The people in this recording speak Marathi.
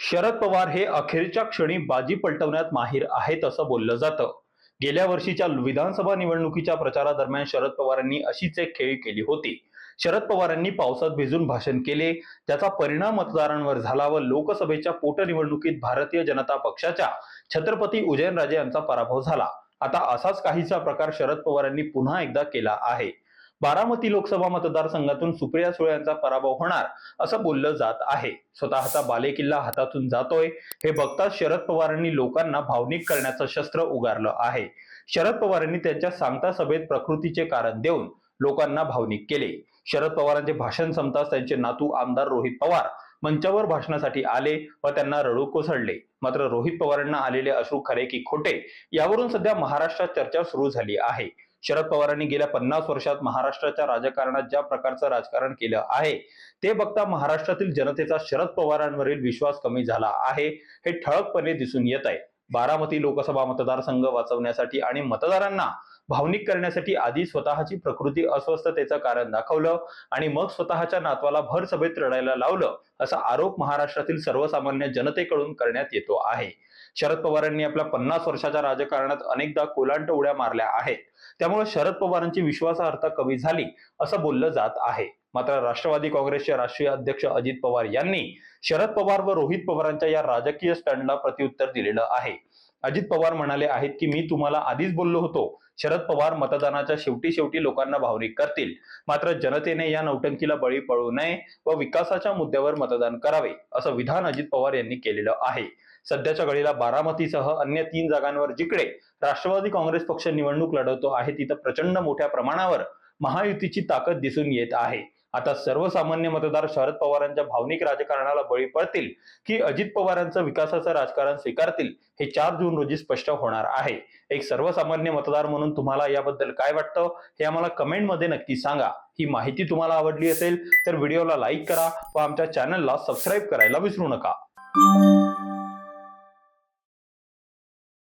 शरद पवार हे अखेरच्या क्षणी बाजी पलटवण्यात माहीर आहेत असं बोललं जातं. गेल्या वर्षीच्या विधानसभा निवडणुकीच्या प्रचारादरम्यान शरद पवारांनी अशीच एक खेळी केली होती. शरद पवारांनी पावसात भिजून भाषण केले. त्याचा परिणाम मतदारांवर झाला व लोकसभेच्या पोटनिवडणुकीत भारतीय जनता पक्षाच्या छत्रपती उदयनराजे यांचा पराभव झाला. आता असाच काहीचा प्रकार शरद पवारांनी पुन्हा एकदा केला आहे. बारामती लोकसभा मतदारसंघातून सुप्रिया सुळे यांचा पराभव होणार असं बोललं जात आहे. स्वतःचा बालेकिल्ला हातातून जातोय. हे बघताच शरद पवारांनी लोकांना भावनिक करण्याचं शस्त्र उगारलं आहे. शरद पवारांनी त्यांच्या सांगता सभेत प्रकृतीचे कारण देऊन लोकांना भावनिक केले. शरद पवारांचे भाषण संपताच त्यांचे नातू आमदार रोहित पवार मंचावर भाषणासाठी आले व त्यांना रडू कोसळले. मात्र रोहित पवारांना आलेले अश्रू खरे की खोटे यावरून सध्या महाराष्ट्रात चर्चा सुरू झाली आहे. शरद पवारांनी गेल्या पन्नास वर्षात महाराष्ट्राच्या राजकारणात ज्या प्रकारचं राजकारण केलं आहे ते बघता महाराष्ट्रातील जनतेचा शरद पवारांवरील विश्वास कमी झाला आहे. हे ठळकपणे दिसून येत आहे. बारामती लोकसभा मतदारसंघ वाचवण्यासाठी आणि मतदारांना भावनिक करण्यासाठी आधी स्वतःची प्रकृती अस्वस्थतेचं कारण दाखवलं आणि मग स्वतःच्या नातवाला भर सभेत रडायला लावलं असा आरोप महाराष्ट्रातील सर्वसामान्य जनतेकडून करण्यात येतो आहे. शरद पवारांनी आपल्या पन्नास वर्षाच्या राजकारणात अनेकदा कोलांट उड्या मारल्या आहेत. त्यामुळे शरद पवारांची विश्वासार्हता कमी झाली असं बोललं जात आहे. मात्र राष्ट्रवादी काँग्रेसचे राष्ट्रीय अध्यक्ष अजित पवार यांनी शरद पवार व रोहित पवारांच्या या राजकीय स्टंडला प्रत्युत्तर दिलेलं आहे. अजित पवार म्हणाले आहेत की मी तुम्हाला आधीच बोललो होतो शरद पवार मतदानाच्या शेवटी शेवटी लोकांना भावनिक करतील. मात्र जनतेने या नौटंकीला बळी पडू नये व विकासाच्या मुद्द्यावर मतदान करावे असं विधान अजित पवार यांनी केलेलं आहे. सध्याच्या घडीला बारामतीसह अन्य तीन जागांवर जिकडे राष्ट्रवादी काँग्रेस पक्ष निवडणूक लढवतो आहे तिथं प्रचंड मोठ्या प्रमाणावर महायुतीची ताकद दिसून येत आहे. आता सर्वसामान्य मतदार शरद पवारांच्या भावनिक राजकारणाला बळी पडतील की अजित पवारांचं विकासाचं राजकारण स्वीकारतील हे चार जून रोजी स्पष्ट होणार आहे. एक सर्वसामान्य मतदार म्हणून तुम्हाला याबद्दल काय वाटतं? हे आम्हाला कमेंटमध्ये नक्की सांगा. ही माहिती तुम्हाला आवडली असेल तर व्हिडिओला लाईक करा व आमच्या चॅनलला सबस्क्राईब करायला विसरू नका.